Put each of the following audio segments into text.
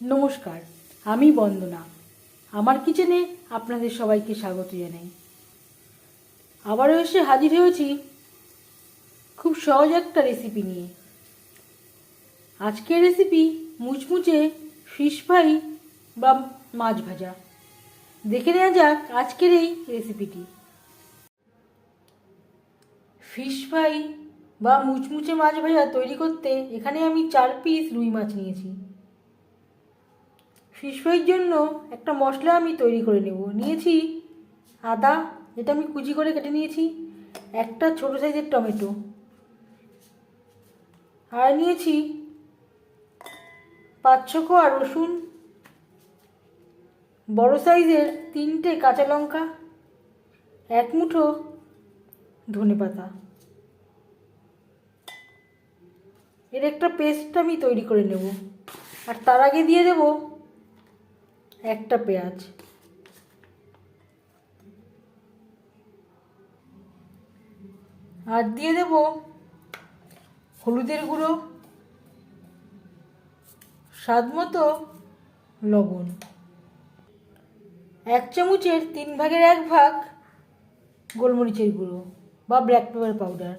নমস্কার, আমি বন্দনা। আমার কিচেনে আপনাদের সবাইকে স্বাগত জানাই। আবারও এসে হাজির হয়েছি খুব সহজ একটা রেসিপি নিয়ে। আজকের রেসিপি মুচমুচে ফিশ ফ্রাই বা মাছ ভাজা। দেখে নেওয়া যাক আজকের এই রেসিপিটি ফিশ ফ্রাই বা মুচমুচে মাছ ভাজা তৈরি করতে এখানে আমি চার পিস রুই মাছ নিয়েছি। ফিশ জন্য একটা মশলা আমি তৈরি করে নেব। নিয়েছি আদা, যেটা আমি কুচি করে কেটে নিয়েছি, একটা ছোট সাইজের টমেটো। আর নিয়েছি পাঁচ ছ আর রসুন। বড় সাইজের তিনটে কাঁচা লঙ্কা, এক মুঠো ধনে পাতা। এর একটা পেস্ট আমি তৈরি করে নেব। আর তার আগে দিয়ে দেব একটা পেঁয়াজ। আর দিয়ে দেব হলুদের গুঁড়ো, স্বাদ মতো লবণ। এক চামচের তিন ভাগের এক ভাগ গোলমরিচের গুঁড়ো বা ব্ল্যাক পেপার পাউডার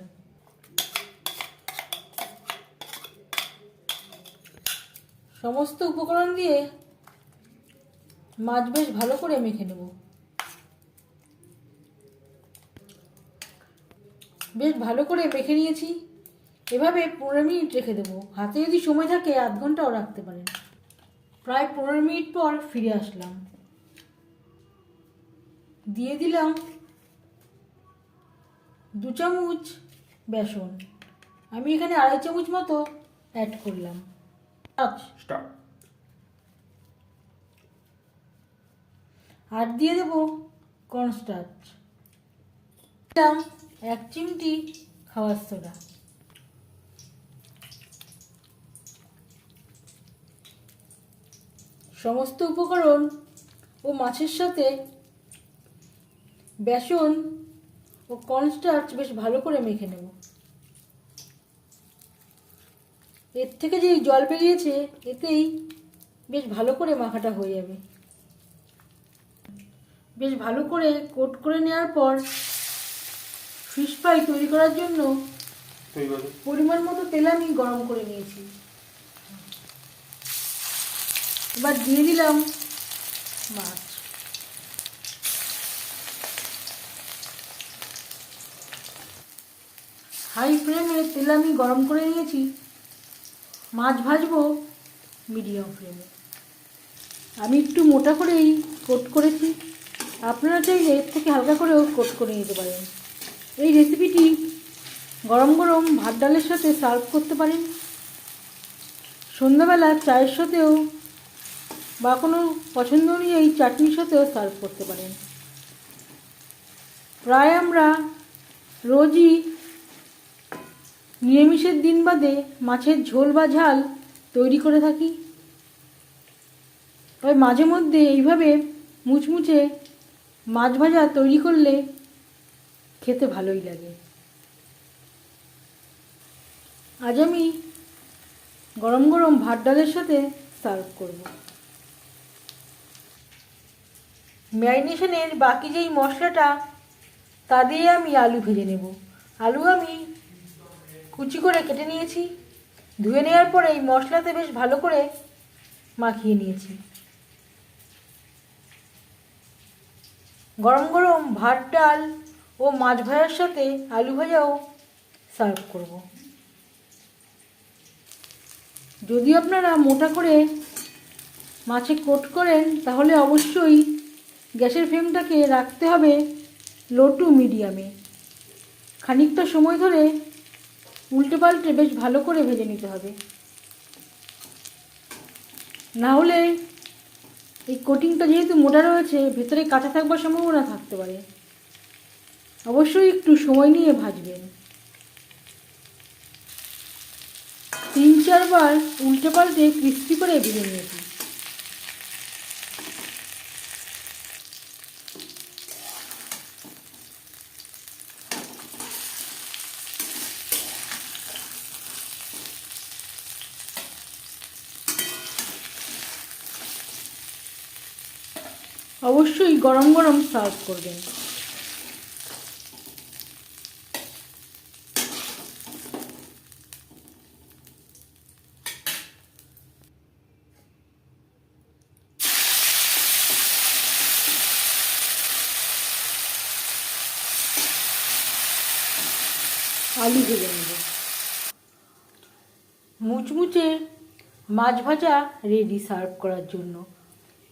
সমস্ত উপকরণ দিয়ে মাছ বেশ ভালো করে মেখে নেব। বেশ ভালো করে মেখে নিয়েছি। এভাবে পনেরো মিনিট রেখে দেবো। হাতে যদি সময় থাকে, আধ ঘন্টাও রাখতে পারেন। প্রায় পনেরো মিনিট পর ফিরে আসলাম। দিয়ে দিলাম দু চামচ বেসন। আমি এখানে আড়াই চামচ মতো অ্যাড করলাম। আচ্ছা আর দিয়ে দেবো কর্নস্টার্চ দিলাম এক চিমটি খাওয়ার সোডা সমস্ত উপকরণ ও মাছের সাথে বেসন ও কর্নস্টার্চ বেশ ভালো করে মেখে নেব। এর থেকে যে জল বেরিয়েছে, এতেই বেশ ভালো করে মাখাটা হয়ে যাবে। বেশ ভালো করে কোট করে নেওয়ার পর ফিশ ফ্রাই তৈরি করার জন্য পরিমাণ মতো তেল আমি গরম করে নিয়েছি। এবার দিয়ে দিলাম মাছ। হাই ফ্লেমে তেল আমি গরম করে নিয়েছি। মাছ ভাজবো মিডিয়াম ফ্লেমে। আমি একটু মোটা করেই কোট করেছি। আপনারা চাইলে এর থেকে হালকা করেও কোট করে নিতে পারেন। এই রেসিপিটি গরম গরম ভাত ডালের সাথে সার্ভ করতে পারেন। সন্ধ্যাবেলা চায়ের সাথেও বা কোনো পছন্দ অনুযায়ী চাটনির সাথেও সার্ভ করতে পারেন। প্রায় আমরা রোজই নিরামিষের দিন বাদে মাছের ঝোল বা ঝাল তৈরি করে থাকি। তবে মাঝে মধ্যে এইভাবে মুচমুচে মাছ ভাজা তৈরি করলে খেতে ভালোই লাগে। আজ আমি গরম গরম ভাত ডালের সাথে সার্ভ করব। ম্যারিনেশনের বাকি যেই মশলাটা, তা দিয়ে আমি আলু ভেজে নেব। আলু আমি কুচি করে কেটে নিয়েছি। ধুয়ে নেওয়ার পরে এই মশলাতে বেশ ভালো করে মাখিয়ে নিয়েছি। গরম গরম ভাত, ডাল ও মাছ ভাজার সাথে আলু ভাজাও সার্ভ করব। যদি আপনারা মোটা করে মাছে কোট করেন, তাহলে অবশ্যই গ্যাসের ফ্লেমটাকে রাখতে হবে লো টু মিডিয়ামে খানিকটা সময় ধরে উল্টে পাল্টে বেশ ভালো করে ভেজে নিতে হবে। না হলে এই কোটিংটা যেহেতু মোটা রয়েছে, ভেতরে কাঁচা থাকবার সম্ভাবনা থাকতে পারে। অবশ্যই একটু সময় নিয়ে ভাজবেন। তিন, চারবার উল্টে পাল্টে ক্রিস্পি করে ভেজে নিয়েছি। অবশ্যই গরম গরম সার্ভ করবেন। আলু ভেজে নেব। মুচমুচে মাছ ভাজা রেডি সার্ভ করার জন্য।